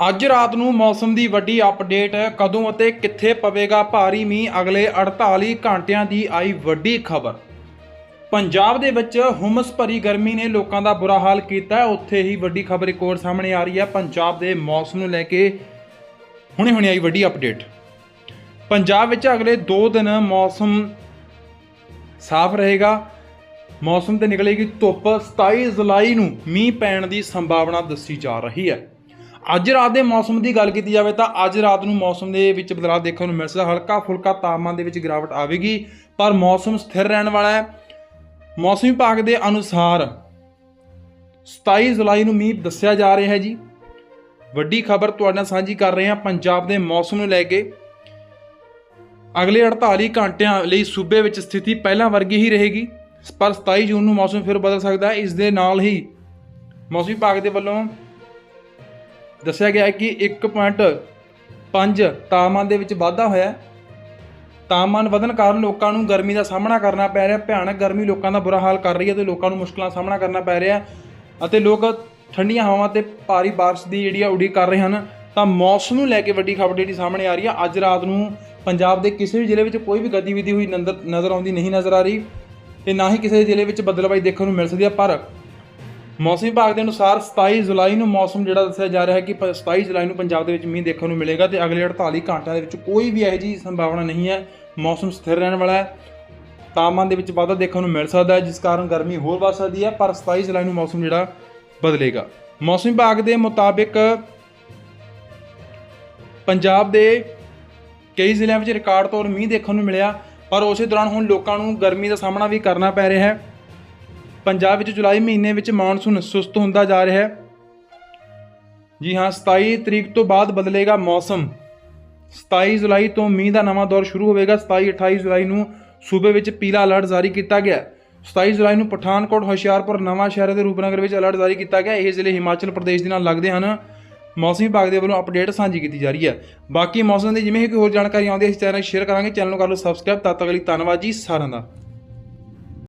ਅੱਜ ਰਾਤ ਨੂੰ ਮੌਸਮ ਦੀ ਵੱਡੀ ਅਪਡੇਟ ਕਦੋਂ ਅਤੇ ਕਿੱਥੇ ਪਵੇਗਾ ਭਾਰੀ ਮੀਂਹ? ਅਗਲੇ 48 ਘੰਟਿਆਂ ਦੀ ਆਈ ਵੱਡੀ ਖਬਰ। ਪੰਜਾਬ ਦੇ ਵਿੱਚ ਹੁਮਸ ਭਰੀ ਗਰਮੀ ਨੇ ਲੋਕਾਂ ਦਾ ਬੁਰਾ ਹਾਲ ਕੀਤਾ। ਉੱਥੇ ਹੀ ਵੱਡੀ ਖਬਰ ਇੱਕ ਹੋਰ ਸਾਹਮਣੇ ਆ ਰਹੀ ਹੈ। ਪੰਜਾਬ ਦੇ ਮੌਸਮ ਨੂੰ ਲੈ ਕੇ ਹੁਣੇ ਹੁਣੇ ਆਈ ਵੱਡੀ ਅਪਡੇਟ ਪੰਜਾਬ ਵਿੱਚ ਅਗਲੇ 2 ਦਿਨ ਮੌਸਮ ਸਾਫ਼ ਰਹੇਗਾ। ਮੌਸਮ ਤੇ ਨਿਕਲੇਗੀ ਧੁੱਪ। 27 ਜੁਲਾਈ ਨੂੰ ਮੀਂਹ ਪੈਣ ਦੀ ਸੰਭਾਵਨਾ ਦੱਸੀ ਜਾ ਰਹੀ ਹੈ। ਅੱਜ ਰਾਤ ਦੇ ਮੌਸਮ ਦੀ ਗੱਲ ਕੀਤੀ ਜਾਵੇ ਤਾਂ ਅੱਜ ਰਾਤ ਨੂੰ ਮੌਸਮ ਦੇ ਵਿੱਚ ਬਦਲਾਅ ਦੇਖਣ ਨੂੰ ਮਿਲ ਸਕਦਾ। ਹਲਕਾ ਫੁਲਕਾ ਤਾਪਮਾਨ ਦੇ ਵਿੱਚ ਗਿਰਾਵਟ ਆਵੇਗੀ, ਪਰ ਮੌਸਮ ਸਥਿਰ ਰਹਿਣ ਵਾਲਾ ਹੈ। ਮੌਸਮ ਵਿਭਾਗ ਦੇ ਅਨੁਸਾਰ 27 ਜੁਲਾਈ ਨੂੰ ਮੀਂਹ ਦੱਸਿਆ ਜਾ ਰਿਹਾ ਹੈ ਜੀ। ਵੱਡੀ ਖਬਰ ਤੁਹਾਡੇ ਨਾਲ ਸਾਂਝੀ ਕਰ ਰਹੇ ਹਾਂ ਪੰਜਾਬ ਦੇ ਮੌਸਮ ਨੂੰ ਲੈ ਕੇ। ਅਗਲੇ 48 ਘੰਟਿਆਂ ਲਈ ਸੂਬੇ ਵਿੱਚ ਸਥਿਤੀ ਪਹਿਲਾਂ ਵਰਗੀ ਹੀ ਰਹੇਗੀ, ਪਰ 27 ਜੂਨ ਨੂੰ ਮੌਸਮ ਫਿਰ ਬਦਲ ਸਕਦਾ ਹੈ। ਇਸ ਦੇ ਨਾਲ ਹੀ ਮੌਸਮ ਵਿਭਾਗ ਦੇ ਵੱਲੋਂ ਦੱਸਿਆ ਗਿਆ ਹੈ ਕਿ 1.5 ਤਾਪਮਾਨ ਦੇ ਵਿੱਚ ਵਾਧਾ ਹੋਇਆ ਤਾਪਮਾਨ ਵਧਣ ਕਾਰਨ ਲੋਕਾਂ ਨੂੰ ਗਰਮੀ ਦਾ ਸਾਹਮਣਾ ਕਰਨਾ ਪੈ ਰਿਹਾ ਭਿਆਨਕ ਗਰਮੀ ਲੋਕਾਂ ਦਾ ਬੁਰਾ ਹਾਲ ਕਰ ਰਹੀ ਹੈ ਤੇ ਲੋਕਾਂ ਨੂੰ ਮੁਸ਼ਕਲਾਂ ਦਾ ਸਾਹਮਣਾ ਕਰਨਾ ਪੈ ਰਿਹਾ ਅਤੇ ਲੋਕ ਠੰਡੀਆਂ ਹਵਾਵਾਂ ਤੇ ਭਾਰੀ ਬਾਰਿਸ਼ ਦੀ ਜਿਹੜੀ ਆ ਉਡੀਕ ਕਰ ਰਹੇ ਹਨ। ਤਾਂ ਮੌਸਮ ਨੂੰ ਲੈ ਕੇ ਵੱਡੀ ਖਬਰ ਜਿਹੜੀ ਸਾਹਮਣੇ ਆ ਰਹੀ ਹੈ। ਅੱਜ ਰਾਤ ਨੂੰ ਪੰਜਾਬ ਦੇ ਕਿਸੇ ਵੀ ਜ਼ਿਲ੍ਹੇ ਵਿੱਚ ਕੋਈ ਵੀ ਗਤੀਵਿਧੀ ਹੋਈ ਨੰਦਰ ਨਜ਼ਰ ਆਉਂਦੀ ਨਹੀਂ ਨਜ਼ਰ ਆ ਰਹੀ ਤੇ ਨਾ ਹੀ ਕਿਸੇ ਜ਼ਿਲ੍ਹੇ ਵਿੱਚ ਬੱਦਲਬਾਈ ਦੇਖਣ ਨੂੰ ਮਿਲ ਸਕਦੀ ਹੈ। ਪਰ ਮੌਸਮ ਵਿਭਾਗ ਦੇ ਅਨੁਸਾਰ 27 ਜੁਲਾਈ ਨੂੰ ਮੌਸਮ ਜਿਹੜਾ ਦੱਸਿਆ ਜਾ ਰਿਹਾ ਹੈ ਕਿ ਪ- 27 ਜੁਲਾਈ ਨੂੰ ਪੰਜਾਬ ਦੇ ਵਿੱਚ ਮੀਂਹ ਦੇਖਣ ਨੂੰ ਮਿਲੇਗਾ ਤੇ ਅਗਲੇ 48 ਘੰਟਿਆਂ ਦੇ ਵਿੱਚ ਕੋਈ ਵੀ ਇਹੋ ਜਿਹੀ ਸੰਭਾਵਨਾ ਨਹੀਂ ਹੈ। ਮੌਸਮ ਸਥਿਰ ਰਹਿਣ ਵਾਲਾ ਹੈ। ਤਾਪਮਾਨ ਦੇ ਵਿੱਚ ਵਾਧਾ ਦੇਖਣ ਨੂੰ ਮਿਲ ਸਕਦਾ ਹੈ, ਜਿਸ ਕਾਰਨ ਗਰਮੀ ਹੋਰ ਵੱਧ ਸਕਦੀ ਹੈ, ਪਰ 27 ਜੁਲਾਈ ਨੂੰ ਮੌਸਮ ਜਿਹੜਾ ਬਦਲੇਗਾ। ਮੌਸਮ ਵਿਭਾਗ ਦੇ ਮੁਤਾਬਿਕ ਪੰਜਾਬ ਦੇ ਕਈ ਜ਼ਿਲ੍ਹਿਆਂ ਵਿੱਚ ਰਿਕਾਰਡ ਤੌਰ ਮੀਂਹ ਦੇਖਣ ਨੂੰ ਮਿਲਿਆ, ਪਰ ਉਸੇ ਦੌਰਾਨ ਹੁਣ ਲੋਕਾਂ ਨੂੰ ਗਰਮੀ ਦਾ ਸਾਹਮਣਾ ਵੀ ਕਰਨਾ ਪੈ ਰਿਹਾ ਹੈ। ਪੰਜਾਬ ਵਿੱਚ ਜੁਲਾਈ ਮਹੀਨੇ ਵਿੱਚ ਮੌਨਸੂਨ ਸੁਸਤ ਹੁੰਦਾ ਜਾ ਰਿਹਾ ਹੈ। ਜੀ ਹਾਂ 27 ਤਰੀਕ ਤੋਂ ਬਾਅਦ ਬਦਲੇਗਾ ਮੌਸਮ। 27 ਜੁਲਾਈ ਤੋਂ ਮੀਂਹ ਦਾ ਨਵਾਂ ਦੌਰ ਸ਼ੁਰੂ ਹੋਵੇਗਾ। 27 28 ਜੁਲਾਈ ਨੂੰ ਸੂਬੇ ਵਿੱਚ ਪੀਲਾ ਅਲਰਟ ਜਾਰੀ ਕੀਤਾ ਗਿਆ। ਹੈ। 27 ਜੁਲਾਈ ਨੂੰ ਪਠਾਨਕੋਟ, ਹੁਸ਼ਿਆਰਪੁਰ, ਨਵਾਂ ਸ਼ਹਿਰ ਅਤੇ ਰੂਪਨਗਰ ਵਿੱਚ ਅਲਰਟ ਜਾਰੀ ਕੀਤਾ ਗਿਆ। ਇਹ ਜ਼ਿਲ੍ਹੇ ਹਿਮਾਚਲ ਪ੍ਰਦੇਸ਼ ਦੇ ਨਾਲ ਲੱਗਦੇ ਹਨ। ਮੌਸਮ ਵਿਭਾਗ ਦੇ ਵੱਲੋਂ ਅਪਡੇਟ ਸਾਂਝੀ ਕੀਤੀ ਜਾ ਰਹੀ ਹੈ। ਬਾਕੀ ਮੌਸਮ ਦੀ ਜਿਵੇਂ ਹੀ ਕੋਈ ਹੋਰ ਜਾਣਕਾਰੀ ਆਉਂਦੀ ਹੈ ਇਸ ਚੈਨਲ ਸ਼ੇਅਰ ਕਰਾਂਗੇ। ਚੈਨਲ ਨੂੰ ਕਰ ਲਓ ਸਬਸਕ੍ਰਾਈਬ। ਤਦ ਤੱਕ ਲਈ ਧੰਨਵਾਦ ਜੀ ਸਾਰਿਆਂ ਦਾ।